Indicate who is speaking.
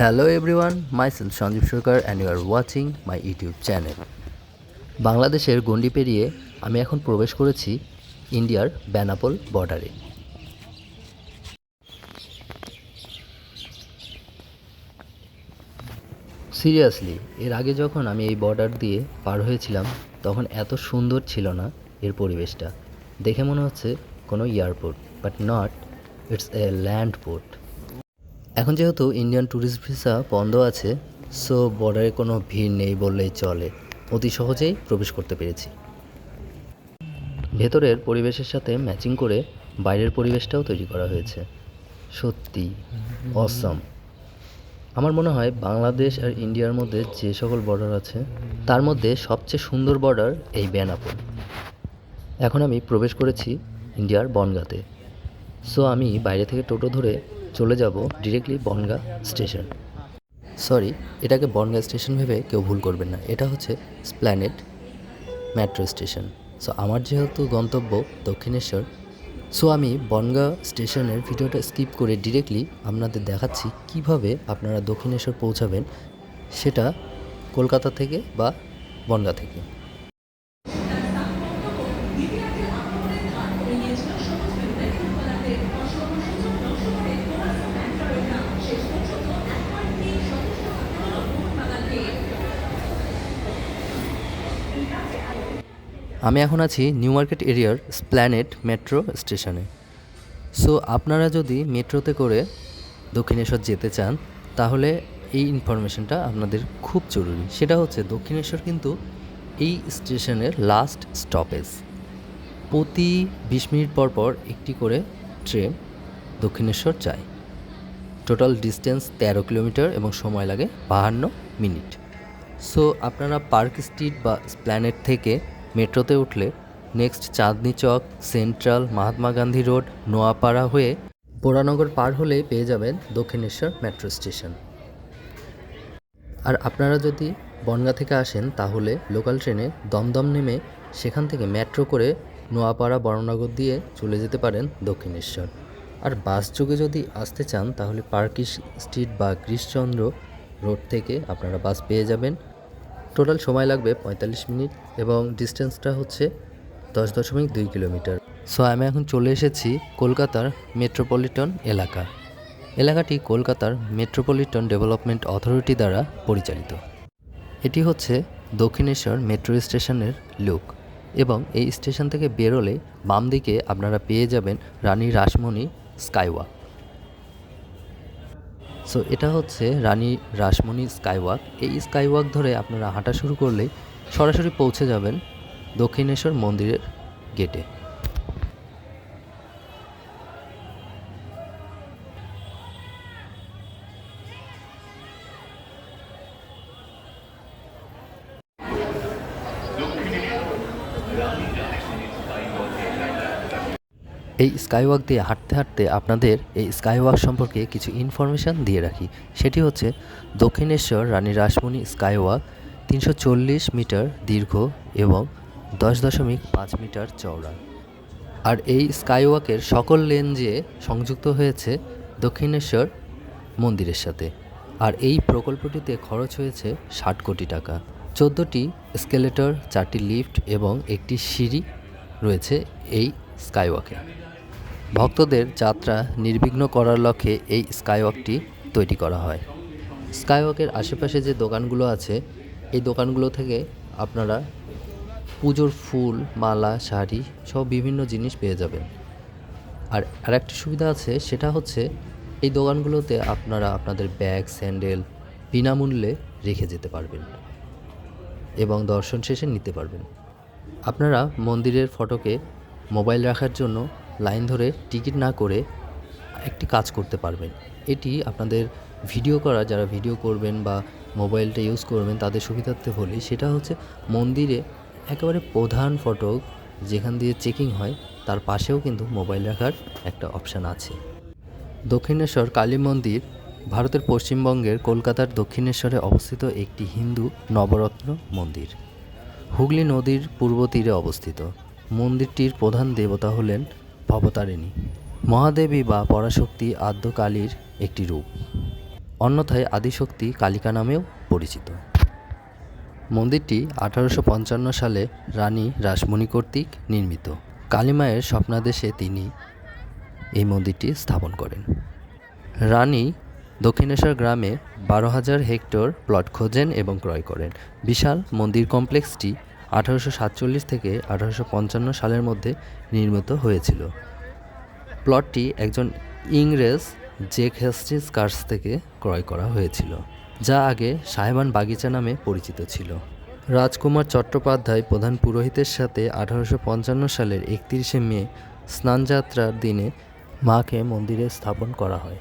Speaker 1: Hello everyone myself Sanjib Sarkar and you are watching my YouTube channel বাংলাদেশের গণ্ডি পেরিয়ে আমি এখন প্রবেশ করেছি ইন্ডিয়ার বেনাপোল বর্ডারে সিরিয়াসলি এর আগে যখন আমি এই বর্ডার দিয়ে পার হয়েছিলাম, তখন এত সুন্দর ছিল না এর পরিবেশটা। দেখে মনে হচ্ছে কোনো airport but not it's a land port এখন যেহেতু ইন্ডিয়ান ট্যুরিস্ট ভিসা বন্ধ আছে সো বর্ডারে কোনো ভিড় নেই বললেই চলে। অতি সহজেই প্রবেশ করতে পেরেছি। ভেতরের পরিবেশের সাথে ম্যাচিং করে বাইরের পরিবেশটাও তৈরি করা হয়েছে। সত্যি অসম আমার মনে হয় বাংলাদেশ আর ইন্ডিয়ার মধ্যে যে সকল বর্ডার আছে, তার মধ্যে সবচেয়ে সুন্দর বর্ডার এই বেনাপোল। এখন আমি প্রবেশ করেছি ইন্ডিয়ার বনগাঁতে। সো আমি বাইরে থেকে টোটো ধরে চলে যাব ডিরেক্টলি বনগা স্টেশন সরি এটাকে বনগা স্টেশন ভেবে কেউ ভুল করবেন না। এটা হচ্ছে স্প্ল্যানেট মেট্রো স্টেশন সো আমার যেহেতু গন্তব্য দক্ষিণেশ্বর সো আমি বনগা স্টেশনের ভিডিওটা স্কিপ করে ডিরেক্টলি আপনাদের দেখাচ্ছি কীভাবে আপনারা দক্ষিণেশ্বর পৌঁছাবেন সেটা কলকাতা থেকে বা বনগা থেকে। আমি এখন আছি নিউ মার্কেট এরিয়ার স্প্ল্যানেট মেট্রো স্টেশনে। সো, আপনারা যদি মেট্রোতে করে দক্ষিণেশ্বর যেতে চান, তাহলে এই ইনফরমেশনটা আপনাদের খুব জরুরি। সেটা হচ্ছে, দক্ষিণেশ্বর কিন্তু এই স্টেশনের লাস্ট স্টপেজ প্রতি বিশ মিনিট পর পর একটি করে ট্রেন দক্ষিণেশ্বর যায়। টোটাল ডিস্টেন্স তেরো কিলোমিটার এবং সময় লাগে বাহান্ন মিনিট। সো, আপনারা পার্ক স্ট্রিট বা স্প্ল্যানেট থেকে মেট্রোতে উঠলে next Chandni Chowk, Central, Mahatma Gandhi Road, Noapara হয়ে পোড়ানগর পার হলেই পেয়ে যাবেন দক্ষিণেশ্বর মেট্রো স্টেশন। আর আপনারা যদি বনগা থেকে আসেন, তাহলে লোকাল ট্রেনে দমদম নেমে সেখান থেকে মেট্রো করে নোয়াপাড়া বড়নগর দিয়ে চলে যেতে পারেন দক্ষিণেশ্বর। আর বাস যোগে যদি আসতে চান, তাহলে পার্ক স্ট্রিট বা কৃষ্ণচন্দ্র রোড থেকে আপনারা বাস পেয়ে যাবেন। টোটাল সময় লাগবে পঁয়তাল্লিশ মিনিট এবং ডিস্টেন্সটা হচ্ছে দশ দশমিক দুই কিলোমিটার। সো আমি এখন চলে এসেছি কলকাতার মেট্রোপলিটন এলাকা। এলাকাটি কলকাতার মেট্রোপলিটন ডেভেলপমেন্ট অথরিটি দ্বারা পরিচালিত। এটি হচ্ছে দক্ষিণেশ্বর মেট্রো স্টেশনের লুক এবং এই স্টেশন থেকে বেরোলে বাম দিকে আপনারা পেয়ে যাবেন রানী রাসমণি স্কাইওয়াক। সো এটা হচ্ছে রানী রাসমণি স্কাইওয়াক। এই স্কাইওয়াক ধরে আপনারা হাঁটা শুরু করলেই সরাসরি পৌঁছে যাবেন দক্ষিণেশ্বর মন্দিরের গেটে এই স্কাইওয়াক দিয়ে হাঁটতে হাঁটতে আপনাদের এই স্কাইওয়াক সম্পর্কে কিছু ইনফরমেশান দিয়ে রাখি। সেটি হচ্ছে, দক্ষিণেশ্বর রানী রাসমণি স্কাইওয়াক তিনশো চল্লিশ মিটার দীর্ঘ এবং দশ দশমিক পাঁচ মিটার চওড়া। আর এই স্কাইওয়াকের সকল লেন যে সংযুক্ত হয়েছে দক্ষিণেশ্বর মন্দিরের সাথে। আর এই প্রকল্পটিতে খরচ হয়েছে ষাট কোটি টাকা। চোদ্দোটি স্কেলেটর চারটি লিফট এবং একটি সিঁড়ি রয়েছে এই স্কাইওয়াকে ভক্তদের যাত্রা নির্বিঘ্ন করার লক্ষ্যে এই স্কাইওয়াকটি তৈরি করা হয়। স্কাইওয়াকের আশেপাশে যে দোকানগুলো আছে, এই দোকানগুলো থেকে আপনারা পুজোর ফুল, মালা, শাড়ি সব বিভিন্ন জিনিস পেয়ে যাবেন। আর আরেকটি সুবিধা আছে, সেটা হচ্ছে এই দোকানগুলোতে আপনারা আপনাদের ব্যাগ, স্যান্ডেল বিনামূল্যে রেখে যেতে পারবেন এবং দর্শন শেষে নিতে পারবেন। আপনারা মন্দিরের ফটোকে মোবাইল রাখার জন্য লাইন ধরে টিকিট না করে একটি কাজ করতে পারবেন। এটি আপনাদের ভিডিও করা, যারা ভিডিও করবেন বা মোবাইলটা ইউজ করবেন, তাদের সুবিধার্থে বলি সেটা হচ্ছে মন্দিরে একেবারে প্রধান ফটক, যেখান দিয়ে চেকিং হয়, তার পাশেও কিন্তু মোবাইল রাখার একটা অপশান আছে। দক্ষিণেশ্বর কালী মন্দির, ভারতের পশ্চিমবঙ্গের কলকাতার দক্ষিণেশ্বরে অবস্থিত একটি হিন্দু নবরত্ন মন্দির। হুগলি নদীর পূর্ব তীরে অবস্থিত। মন্দিরটির প্রধান দেবতা হলেন ভবতারিণী। মহাদেবী বা পরাশক্তি আদ্যকালীর একটি রূপ। অন্যথায় আদিশক্তি কালিকা নামেও পরিচিত। মন্দিরটি আঠারোশো পঞ্চান্ন সালে রানী রাসমণি কর্তৃক নির্মিত। কালীমায়ের স্বপ্নাদেশে তিনি এই মন্দিরটি স্থাপন করেন। রানী দক্ষিণেশ্বর গ্রামে বারো হাজার হেক্টর প্লট খোঁজেন এবং ক্রয় করেন। বিশাল মন্দির কমপ্লেক্সটি আঠারোশো সাতচল্লিশ থেকে আঠারোশো পঞ্চান্ন সালের মধ্যে নির্মিত হয়েছিল। প্লটটি একজন ইংরেজ জেক হেস্টিস কার্স থেকে ক্রয় করা হয়েছিল, যা আগে সাহেবান বাগিচা নামে পরিচিত ছিল। রাজকুমার চট্টোপাধ্যায় প্রধান পুরোহিতের সাথে আঠারোশো পঞ্চান্ন সালের একত্রিশে মে স্নানযাত্রার দিনে মাকে মন্দিরে স্থাপন করা হয়।